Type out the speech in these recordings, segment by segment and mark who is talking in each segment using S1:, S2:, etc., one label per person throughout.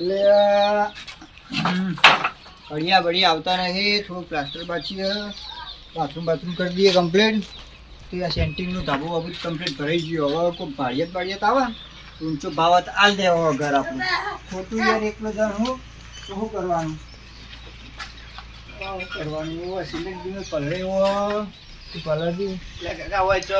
S1: એટલે કડિયા બળિયા આવતા નથી થોડું પ્લાસ્ટર પાછી. બાથરૂમ બાથરૂમ કરી દઈએ કમ્પ્લીટ તો આ સેન્ટિંગનું ધાબુ બાબુ કમ્પ્લીટ ભરાઈ ગયું. હવે કોઈ ભાડિયાત ભાડિયાત આવે. ઊંચો ભાવ આલ દેવો ઘર આપણું. ખોટું યાર એકલો જણ હું શું કરવાનું? કરવાનું. સિમેન્ટ બિમેન્ટ પલળે એવો. પલળ બી
S2: એટલે કાકા હોય તો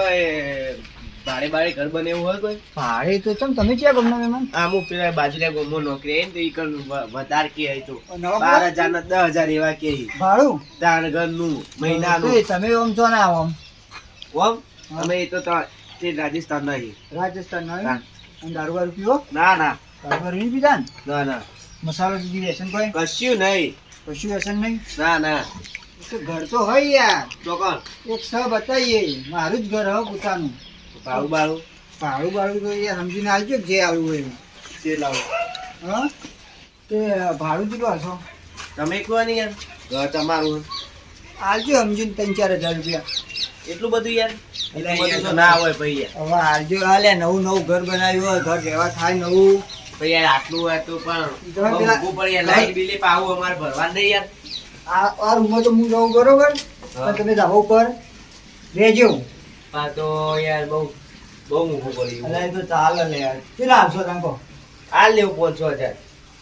S2: ભાડે ભાડે ઘર બને એવું હોય કોઈ?
S1: ભાડે તો ચમ તમે ક્યાં ગમનો મહેમાન?
S2: અમુક પેલા બાજુના ગામમાં નોકરી આવી ને તો ઈ વ- વધારે કે હોય તો. બાર હજાર ને દસ હજાર એવા કે
S1: ભાડું?
S2: ત્રણ ઘરનું મહિના
S1: નું તમે ઓમ છો ને ઓમ
S2: ઓમ અમે તો તા- રાજસ્થાન નહીં
S1: રાજસ્થાન
S2: હા.
S1: ના અને દારૂ બારૂ પીવો?
S2: ના ના.
S1: દારૂ બારૂ નહીં પીતા ના?
S2: ના
S1: મસાલો દીધી વ્યસન કોઈ?
S2: કશું નહીં.
S1: કશું વ્યસન નહીં?
S2: ના ના.
S1: ઘર તો હોય યાર.
S2: ચોક્કસ
S1: એક સ બતાવીએ મારું જ ઘર હવે પોતાનું.
S2: ભાડું બાળું.
S1: ભાડું બાળું તો યાર સમજીને આવજો જે આવ્યું હોય એવું.
S2: તે લાવો.
S1: હા? તે ભાડું કેટલું હશો
S2: તમે કહો ને યાર. ઘર તમારું
S1: આવજો સમજીને ત્રણ ચાર હજાર રૂપિયા.
S2: એટલું બધું યાર? એટલું બધું તો ના હોય ભાઈ યાર.
S1: હવે આવજો હાલે નવું નવું ઘર બનાવ્યું હોય ઘર રહેવા થાય નવું.
S2: ભાઈ યાર આટલું હોય તો પણ પડે યાર. લાઈટ બિલે પાવું અમારે ભરવાનું નહીં યાર.
S1: આ આ રૂમમાં તો હું જવું બરોબર. પણ તમે ધાબા ઉપર. રહેજો
S2: હા તો યાર બહુ બહુ મોંઘું પડ્યું.
S1: અલા એ તો ચાલે લે યાર. કેટલા આપશો તાંકો
S2: આ લેવું પાંચસો હજાર.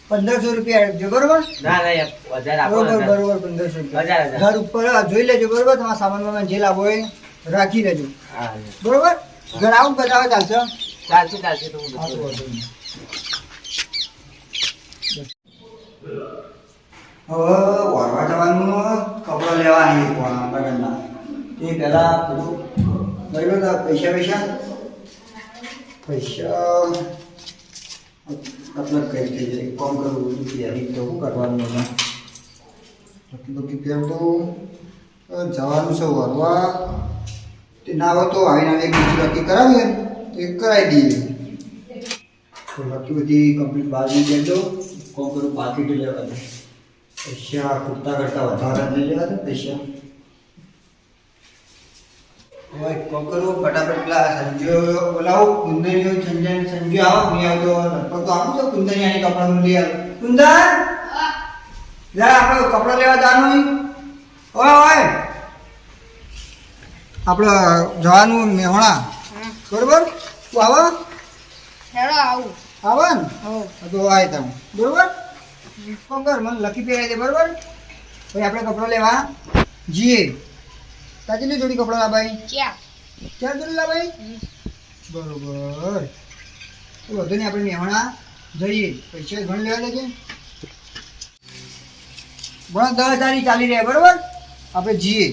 S1: પંદરસો રૂપિયા આપજો બરોબર?
S2: ના ના યાર હજાર આપો
S1: બરોબર બરોબર પંદરસો રૂપિયા.
S2: હજાર.
S1: ઘર ઉપર જોઈ લેજો બરોબર? તમારા સામાન વામાન જે લાવો એ રાખી લેજો.
S2: હા
S1: બરોબર? ઘર આવું બતાવે ચાલશે?
S2: ચાલશે ચાલશે તો હું
S1: હવે વારવા જવાનું કપડા લેવા આવી પણ લગ્નના એ પહેલાં બધું લો તો પૈસા પૈસા? પૈસા મતલબ કઈ થઈ જાય કોમ કરવું બધું તૈયારી તો શું કરવાનું એમાં? બાકી કે પેમ તો જવાનું છે વરવા તે ના હોય તો આવીને આવી એક બીજી નક્કી કરાવીએ. તો એ કરાવી દઈએ. તો બાકી બધી કમ્પ્લીટ બાજુ દે દો કોમ કરું બાકી તો લેવા પૈસા કુર્તા કરતા વધારે લઈ લેવાનું પૈસા. હવે કોકરો ફટાફટ પેલા સંજય બોલાવો કુંદરીઓ સંજય સંજય આવો મેં આવતો લગભગ તો આવું છે આની કપડાનું લઈ આવે. કુંદર જરા આપણે કપડાં લેવા જવાનું ઓય ઓય. આપણે જવાનું મેહોણા. બરોબર? તું આવો.
S3: હેડો આવું.
S1: આવો ને. હા, તો આય તમે. બરોબર? કોકર મને લખી પહેરાઈ દે બરોબર? પછી આપણે કપડાં લેવા. જીએ તાજી જોડી કપડા લાભાઈ
S3: ક્યાં?
S1: ક્યાં જોડી લાભાઈ બરોબર. તો વધુ નહીં આપણે મેહોણા જઈએ. પૈસા ઘણ લેવા દેજે ભણો દસ હજાર ચાલી રહ્યા બરોબર? આપણે જઈએ.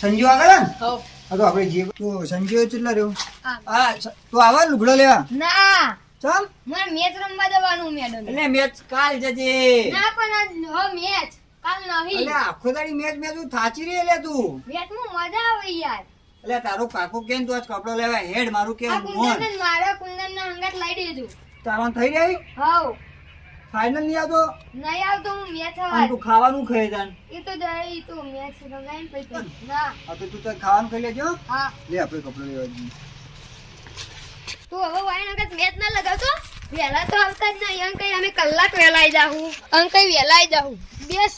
S1: સંજુ આગળ
S3: હો.
S1: તો આપણે જઈએ. તો સંજુ કેટલા રહ્યો?
S3: આ.
S1: હા તું આવા લુગડો લેવા.
S3: ના.
S1: ચમ
S3: મને મેચ રમવા જવાનું મેડમ.
S1: એટલે મેચ કાલ જજે.
S3: ના પણ મેચ. કાલ નહીં.
S1: એટલે આખો દાડી મેચ મેચ હું થાચી રહી એટલે તું.
S3: મેચમાં મજા આવે યાર.
S1: એટલે તારો કાકો કેમ તું આજ કપડો લેવા હેડ મારું કે
S3: મોન? મારા કુંદન ના હંગાત લઈ દેજો
S1: તારો થઈ રહી?
S3: હાઉ
S1: ફાઇનલ નહીં આવતો?
S3: નહીં આવતો હું મેચ હવા
S1: તું ખાવાનું ખાઈ જાન
S3: એ તો દઈ તો મેચ ને પછી ના.
S1: આ તો તું તો ખાવાનું ખાઈ લેજો
S3: હા.
S1: લે આપણે કપડો લેવા જઈએ.
S3: તું હવે વાય અંગત મેચ ના લગાવતો? વેલા તો આવતા જ નહીં અંકઈ અમે કલાક વેલાઈ જાહું. અંકઈ વેલાઈ જાહું. બેસ.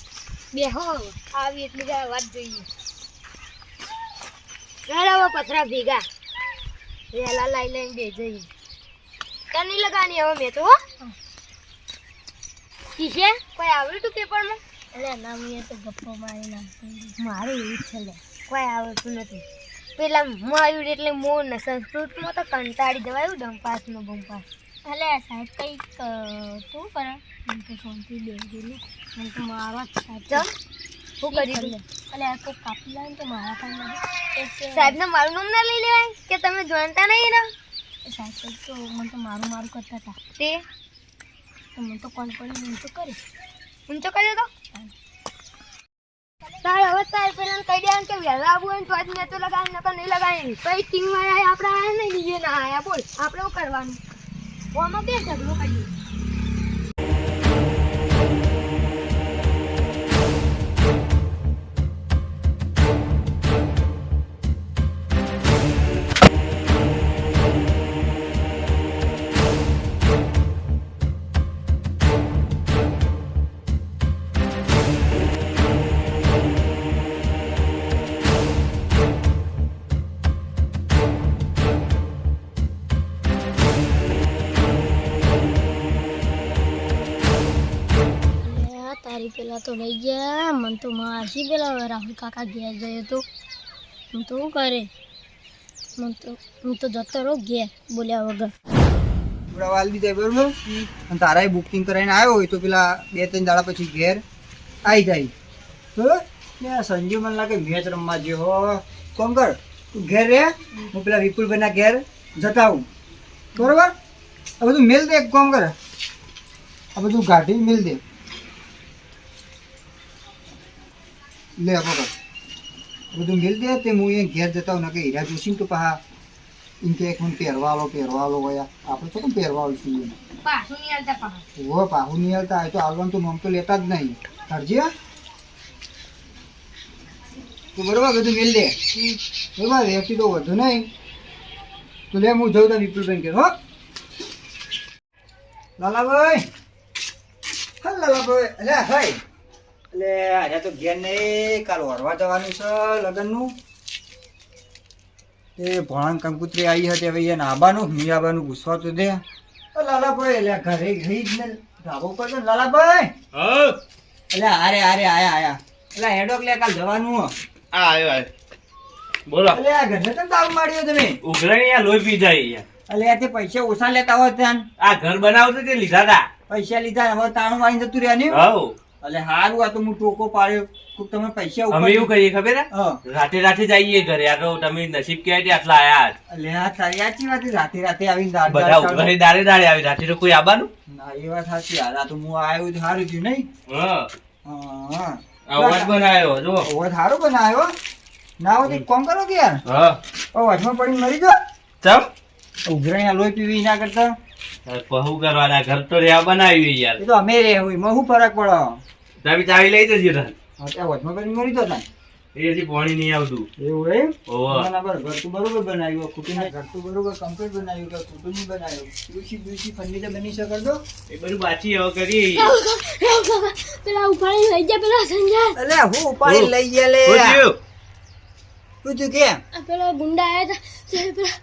S3: બેહો. આવી એટલી જરા વાત જોઈએ. ચાલ પથરા ભેગા. વેલા લઈ લઈને બે જઈએ. ત્યાં નહીં લગાવવાની હવે મેં તો હો. કિશે કોઈ આવડ્યું તું પેપરમાં? એટલે ના મેં તો ગપ્પો મારી નાખતો મારે એવું છે લે કોઈ આવડતું નથી. પેલા માયુર એટલે મોન ને સંસ્કૃતમાં તો કંટાળી જવાયું ડંપાસનો બંપાસ. એટલે સાહેબ કંઈક શું કરે એમ તો શાંતિ બેસેલી એમ તો મારા ચમ શું કરી દઉં એટલે આ કોઈ કાપી લાવે તો મારા પણ સાહેબને મારું નામ ના લઈ લેવાય? કે તમે જાણતા નહીં ને સાહેબ તો મને તો મારું મારું કરતા હતા. તે? મને તો કોલ કરી ઊંચો કરી? ઊંચો કર્યો તો? તાર હવે તાર પેલા કહી દે કે વહેલા આવું હોય ને તો આજ મેં તો લગાવી નકર નહીં લગાવી. કઈ ટીમ વાળા આપણે આયા નહીં બીજે ના આયા બોલ. આપણે શું કરવાનું? ઓમાં બે ઝઘડો કરીએ
S4: પેલા તો લઈ ગયા. મન તો મારશી પેલા રાહુલ કાકા ઘેર ગયો તો. હું તો શું કરે? મન તો, હું તો જતો રહો ઘેર બોલ્યા વગર.
S1: વાલ દીધા બરોબર? અને તારાય બુકિંગ કરાવીને આવ્યો હોય તો પેલા બે ત્રણ દાડા પછી ઘેર આવી જાય. બરોબર ને સંજુ મને લાગે મેચ રમવા જેવો કોમ કર. તું ઘેર રે હું પેલા વિપુલભાઈના ઘેર જતા આવું બરોબર? આ બધું મેલ દે, એક કામ કર. આ બધું ગાઢી મેલ દે. લે આ બધું મિલ દે તે હું એ ઘેર જતા હું કે હીરા જોશી તો પહા એમ કે એક પહેરવાલો પહેરવાલો હોય. આપણે તો કેમ પહેરવાલો છીએ
S4: પાછું નહીં આવતા પાછું
S1: ઓ પાહુ નહીં હાલતા. આ તો હાલવાનું તો નામ તો લેતા જ નહીં. કરજે તો બરોબર બધું મેલ દે. બરોબર રેતી તો વધુ નહીં. તો લે હું જઉં તો વિપુલબેન કે હો. લાલાભાઈ. હા લાલાભાઈ. અલ્યા ભાઈ. એટલે આજે તો ઘેર નહીં કાલ વરવા જવાનું છે લગ્નનું. એ ભણાન કંકુત્રી આવી હતી હવે એને આબાનું મી આબાનું પૂછવા તો દે લાલાભાઈ એટલે ઘરે ગઈ જ ને. ધાબો પર તો લાલાભાઈ? એટલે આરે આરે આયા આયા. એટલે હેડોક લે કાલ જવાનું
S2: આ આવ્યો આવ્યો. બોલો.
S1: એટલે આ ઘરને તો તાવ માર્યો તમે.
S2: ઉઘરાણી યાર લોહી પી જાય યાર
S1: એટલે આ તે પૈસા ઓછા લેતા હોય ત્યાં.
S2: આ ઘર બનાવતો તે લીધા હતા
S1: પૈસા લીધા હવે તાણું મારી જતું રહ્યા ને
S2: હવ.
S1: એટલે હારું આ તો હું ટોકો પાડ્યો. તમે પૈસા
S2: અમે એવું કરીએ ખબર રાતે રાતે જઈએ ઘરે. આ તો તમે નસીબ કહેવાય આટલા આયા.
S1: એટલે આ તારી સાચી વાત રાતે રાતે આવીને દાળ
S2: બધા ઘરે દાડે દાડે આવી. રાતે તો કોઈ આવવાનું
S1: ના એ વાત સાચી. યાર આ તો હું આવ્યો તો સારું થયું નહીં?
S2: હા.
S1: અવાજ હા.
S2: બનાવ્યો જો
S1: અવાજ સારું બનાવ્યો ના હોય કોમ કરો કે યાર.
S2: હા.
S1: અવાજમાં પડી મરી જો
S2: ચમ?
S1: ઉઘરાણી લોહી પીવી ના કરતા.
S2: પહુ કરવાના ઘર તો રહ્યા બનાવ્યું યાર.
S1: એ તો અમે રહેવું એમાં શું ફરક પડે.
S2: તમે ચાવી લઈ જજો તાર.
S1: અત્યારે ત્યાં વચમાં પડીને મરી જાઓ તાન.
S2: એ પાણી નહીં આવતું.
S1: એવું એમ? બરાબર. ઘર તો બરોબર બનાવ્યું. કુટુંબ ઘર તો બરોબર કમ્પ્લીટ બનાવ્યું કે કુટુંબ નહીં બનાવ્યું? દૂષી દૂષી ફર્નિચર બની શકે તો.
S2: એ બધું બાચી હવે કરીએ
S4: પેલા ઉપાડી લઈ ગયા પેલા સંજય
S1: અલે હું ઉપાડી લઈ ગયા લે.
S2: શું થયું?
S1: શું કે?
S4: આ પેલા ગુંડા આવ્યા હતા તે. પેલા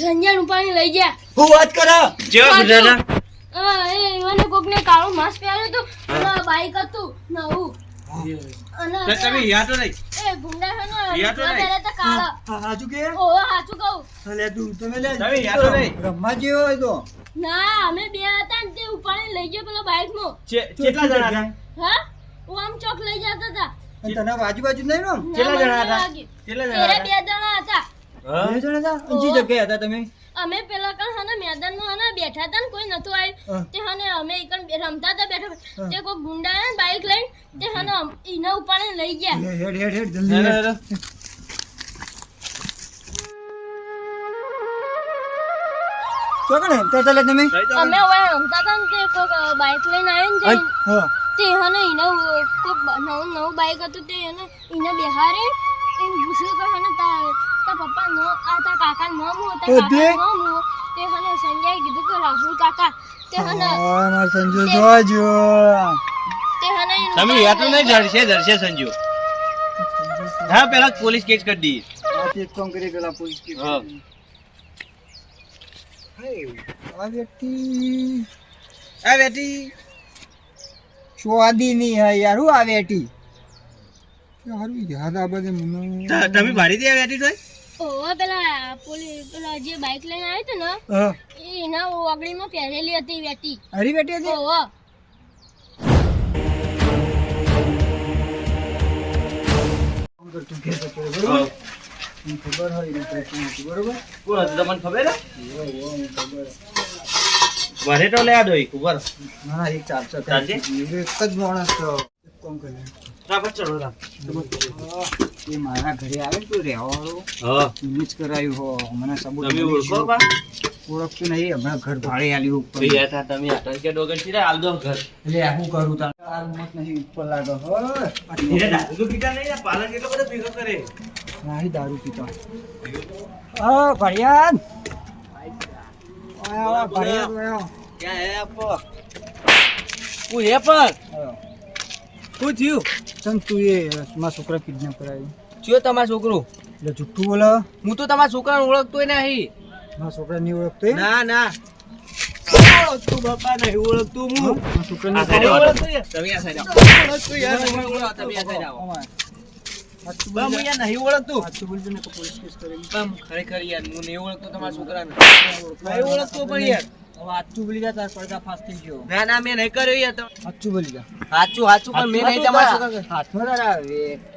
S4: સંજય ઉપાડી લઈ ગયા.
S1: હું વાત કરો?
S2: જો ગુજારા?
S4: મને કોકને કાળો માસ્ક પહેર્યો હતો અને બાઈક હતું નવું. અને
S2: તમે યાદ નહીં?
S4: એ ગુંડા છે ને
S2: યાદ નહીં.
S4: પહેર્યા હતા કાળા.
S1: હાચું કે?
S4: ઓહો સાચું કહું.
S1: અલે તું તમે લે
S2: તમે યાદ નહીં.
S1: રમવા જેવો હોય તો.
S4: ના અમે બે હતા ને તે ઉપાડી લઈ ગયા પેલો
S2: બાઈક કેટલા જણા હતા?
S4: હા? હું આમ ચોક લઈ જતા હતા.
S1: તને આજુબાજુ નહીં ને
S2: કેટલા જણા હતા? કેટલા જણા
S4: બે જણા હતા.
S1: બે જણા હતા? ઊંચી જગ્યાએ હતા તમે?
S4: અમે પેલા કણ હને મેદાનમાં હને બેઠા હતા ને કોઈ નતું આવ્યું તે હને અમે એકણ રમતા હતા બેઠા તે કોઈ ગુંડા ને બાઈક લઈને તે હને અમ- ઉપાડે લઈ ગયા.
S1: હેડ હેડ હેડ જલ્દી
S2: હેડો.
S1: ચોકને હેડતા હતા તમે?
S4: અમે હવે રમતા હતા ને તે કોક બાઈક લઈને આવ્યો ને તે-
S1: હા.
S4: તે હને ઈને કોક નવું નવું બાઈક હતું તે હને ઈને બેહારે એને પૂછ્યું કે હને તા તા પપ્પા નો આ તા કાકા નો મુ તા
S1: તો
S4: કાકા
S1: તે?
S4: નો મુ તે હને સંજય કીધું કે રાહુલ કાકા તે હને
S1: હા, મારો સંજુ જોજો
S4: તે હને
S2: તમે તો નહીં ધરશે ધરશે સંજુ. હા પેલા પોલીસ કેસ કરી દી
S1: આ તે કામ કરી પેલા પોલીસ કે
S2: હા.
S1: આ વ્યક્તિ
S2: આ બેટી
S1: સ્વાદી નહીં હે યાર હું આ બેટી હારું યાદ આ બધે મને
S2: તમે ભાડી દે બેટી તો
S4: ઓવા પેલા પોલી પેલા જે બાઈક લઈને આવ્યો હતો ને એના ઓગળીમાં પહેરેલી હતી વેટી.
S1: હરી બેટી હતી?
S4: ઓવા
S1: તું
S2: લે આ દોઈ
S1: ના એક ચાલશે?
S2: ચાલશે?
S1: એક જ માણસ તો. કરે
S2: ચલો રામ
S1: એ મારા ઘરે આવે
S2: તો
S1: રહેવાળો જ કરાયું હો. મને સબૂત
S2: તમે ઓળખો બા
S1: ઓળખતું નહીં હમણાં ઘર ભાડે આલ્યું ઉપર.
S2: હતા તમે આ ટંકે ડોગર છીએ હાલ દો ઘર.
S1: એટલે આ શું કરું તાર? મત નહીં ઉપર લાગો. હો.
S2: ધીરે દારૂ પીતા નહીં પાલન કેટલો એટલો બધો ભેગો કરે.
S1: નહીં દારૂ પીતા. હા આયો, આયો,
S2: ક્યાં હે આપો? હું હે પણ. શું થયું
S1: ચમ તું એ મારા છોકરા કિડનેપ કરાવી
S2: થયો તમારા છોકરો
S1: એટલે જુઠ્ઠું બોલે
S2: હું તો તમારા છોકરાને ઓળખતોય નહીં
S1: મારા છોકરા નહીં ઓળખતો
S2: ના ના ઓળખતું બાપા નહીં ઓળખતું હું
S1: છોકરાને. ઓળખતો યાર.
S2: તમે આ સાઈડ આવો. ઓળખતું યાર,
S1: તમે
S2: નહીં તમે આ સાઈડ આવો.
S1: અમાર.
S2: હું
S1: બોલજો.
S2: યાર નહીં ઓળખતું
S1: સાચું બોલજો ને પોલીસ કેસ કરી.
S2: બા, ખરેખર યાર હું નહીં ઓળખતો તમારા છોકરાને નહીં ઓળખતો પણ યાર
S1: સાચું બોલી જા તાર પડદા ફાસ થઈ ગયો.
S2: ના ના મેં નહીં કર્યો યાર તમે
S1: સાચું બોલી જા.
S2: સાચું સાચું પણ મેં નહીં તમારા
S1: હાથમાં તારા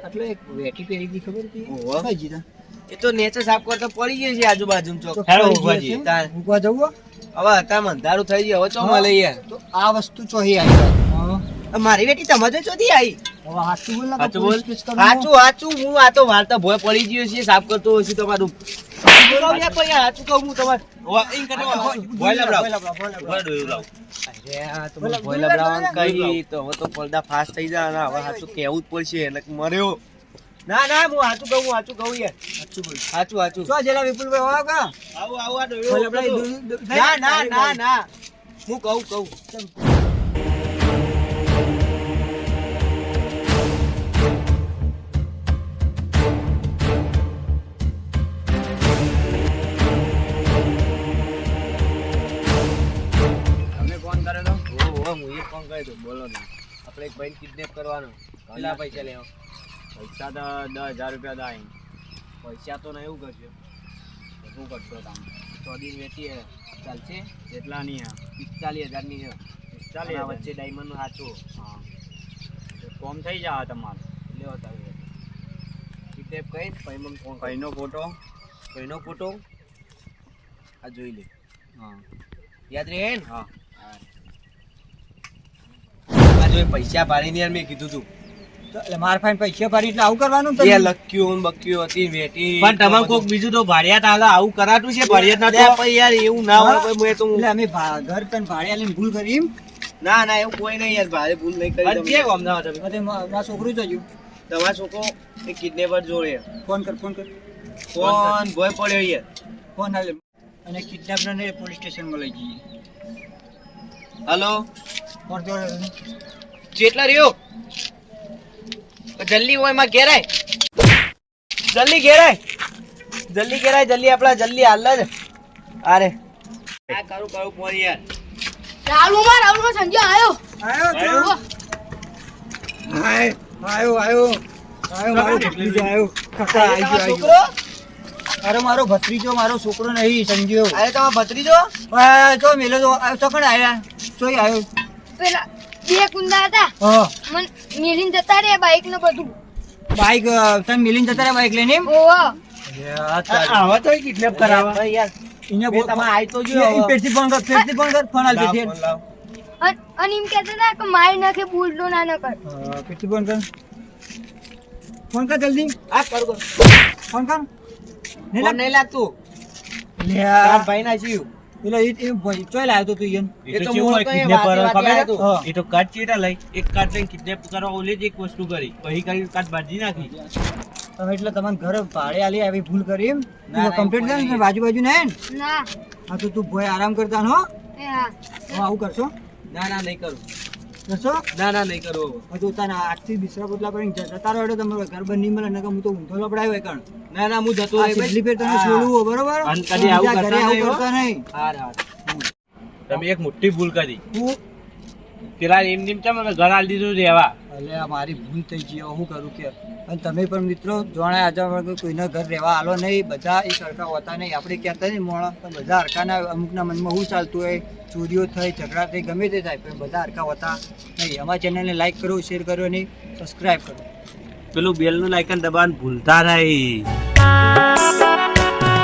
S1: આટલો એક વેટી પહેરી હતી ખબર હતી.
S2: ઓહો.
S1: કઈ જીતા
S2: એ તો નેચર સાફ કરતા પડી ગઈ છે આજુબાજુ ચોક. હેલો.
S1: હશે?
S2: તાર.
S1: ઊંઘવા જવું
S2: હવે અત્યારે અંધારું થઈ ગયું હવે ચો લઈએ
S1: તો આ વસ્તુ ચોહી આવી
S2: મારી બેટી તમારે ચોથી આવી.
S1: સાચું બોલ.
S2: સાચું સાચું હું આ તો વાર્તા ભોય પડી ગયો છે સાફ કરતો હશે તમારું. પડદા ફાસ્ટ થઈ જાય હવે સાચું કેવું જ પડશે એને મર્યો. ના ના હું સાચું કહું સાચું કહું યાર.
S1: સાચું
S2: સાચું
S1: શું જેલા વિપુલભાઈ કા?
S2: આવું આવું આ ડોયું ના ના ના ના. હું કહું કહું. હું કરી દઉં બોલો ને. આપણે એક ભાઈ કિડનેપ કરવાનો. કેટલા પૈસા લેવા
S1: પૈસા તો દસ હજાર રૂપિયા દાય
S2: પૈસા તો ને એવું કરજો.
S1: શું કરશો કામ.
S2: સો દિન વેચીએ. ચાલશે?
S1: કેટલા ની
S2: પિસ્તાલીસ હજારની પિસ્તાલીસ વચ્ચે ડાયમંડનું સાચું
S1: હા. કોમ થઈ જાય તમારે.
S2: લેવો તારે કિડનેપ કઈ ભાઈ ફોન
S1: ભાઈનો ફોટો
S2: ભાઈનો ફોટો આ જોઈ લે.
S1: હા.
S2: યાદ રહે ને?
S1: હા.
S2: આ જો પૈસા ભરીને યાર મેં કીધું તું.
S1: મારા ફાઈન પૈસા ભરી એટલે આવું કરવાનું
S2: એ લક્યું બક્યું હતી વેટી
S5: પણ તમારે કોક બીજું તો ભાડિયા આવું કરાતું છે? ભાડિયાત ના
S2: અલ્યા યાર એવું ના હોય મેં તો
S1: અમે ઘર તને ભાડિયા ભૂલ કરી
S2: ના ના એવું કોઈ નહીં યાર ભારે ભૂલ નહીં કરી
S5: તો. કે તમે?
S1: છોકરું જજો
S2: તમારા છોકરો એ કિડનેપર જોડે.
S1: ફોન કર ફોન કર.
S2: ફોન ભોય પડ્યો યાર.
S1: ફોન હાલે અને કિડનેપર ને પોલીસ સ્ટેશનમાં લઈ જઈએ.
S2: હલો?
S1: ફોન જોડે
S2: જેટલા રહ્યો. જલ્દી હોય એમાં ઘેરાય. જલ્દી ઘેરાય. જલ્દી ઘેરાય જલ્દી આપડા જલ્દી હાલ જ. અરે આ કરું કરું ફોન યાર.
S4: સંજય આવ્યો
S1: આયો. આયો મારો ભત્રીજો કાકા ગયો
S2: છોકરો?
S1: અરે મારો ભત્રીજો મારો છોકરો નહીં સંજ્યો
S2: અરે તમારો ભત્રીજો?
S1: જો મેલો જો આ આવ્યા આયા? આવ્યો આયો.
S4: પેલા બે કુંડા હતા. મન મેલીને જતા રે બાઈક ને બધું.
S1: બાઈક અ, તને જતા રે બાઈક લઈને
S4: ઓહો.
S5: આવા તો કિડનેપ કરાવા?
S2: ભાઈ યાર
S1: ઇને
S2: બો તમે આઈ તો જો
S1: એ ફોન કર પેટી ફોન કર ફોન આલ
S2: લાવ.
S4: અન- એમ કહેતા હતા કે મારી નાખે બોલડો ના ન કર.
S1: પેટી ફોન કર. ફોન કર જલ્દી.
S2: આ કર.
S1: ફોન કર. નહીં
S2: લાગતું.
S1: લે
S2: ભાઈ ના જીવ.
S1: પેલો એ ભાઈ ચોય તો
S5: એ તો
S2: એ તો
S5: ખબર. એ કાર્ડ ચેટા લઈ. એક કાર્ડ લઈને કિડનેપ કરવા ઓલે જ એક વસ્તુ કરી. પછી કરી કાટ બાજી નાખી.
S1: તમે એટલે તમને ઘરે ભાડે આલી આવી ભૂલ કરી એમ?
S2: ના, ના,
S1: કમ્પ્લીટ
S2: એવું
S1: ને બાજુ બાજુ ના ને?
S4: ના.
S1: હા તો તું ભોય આરામ કરતા હો.
S4: હા
S1: આવું કરશો?
S2: ના ના નહીં કરું.
S1: કરશો
S2: ના ના નહીં કરું
S1: હજુ તારા આઠથી બિસરા પોટલા કરીને જતા તારો હેડો તમારો ઘર બંધ નહીં મળે નકર હું તો ઊંધો લપડાયો હોય
S2: ના ના હું જતો હોય
S1: છેલ્લી ફેર તને છોડવું બરોબર?
S5: અને કદી આવું કરતા નહીં,
S1: કરતા નહીં.
S2: હાર હાર
S5: તમે એક મોટી ભૂલ કરી.
S1: હું?
S5: પેલા એમ નિમ ચમ ઘર આલી દીધું રહેવા.
S1: એટલે આ મારી ભૂલ થઈ ગઈ, હું કરું કે. અને તમે પણ મિત્રો જોણાય આજે કોઈના ઘર રહેવા આલો નહીં. બધા એ સરખા હોતા નહીં. આપણે કહેતા નહીં મોણા પણ બધા હરખાના, અમુકના મનમાં શું ચાલતું હોય, ચોરીઓ થઈ, ઝઘડા થઈ, ગમે તે થાય, પણ બધા હરખા હોતા નહીં. અમારા ચેનલને લાઈક કરો, શેર કરો નહીં સબસ્ક્રાઈબ કરો.
S5: પેલું બેલનું લાઇકન દબાણ ભૂલતા નહીં.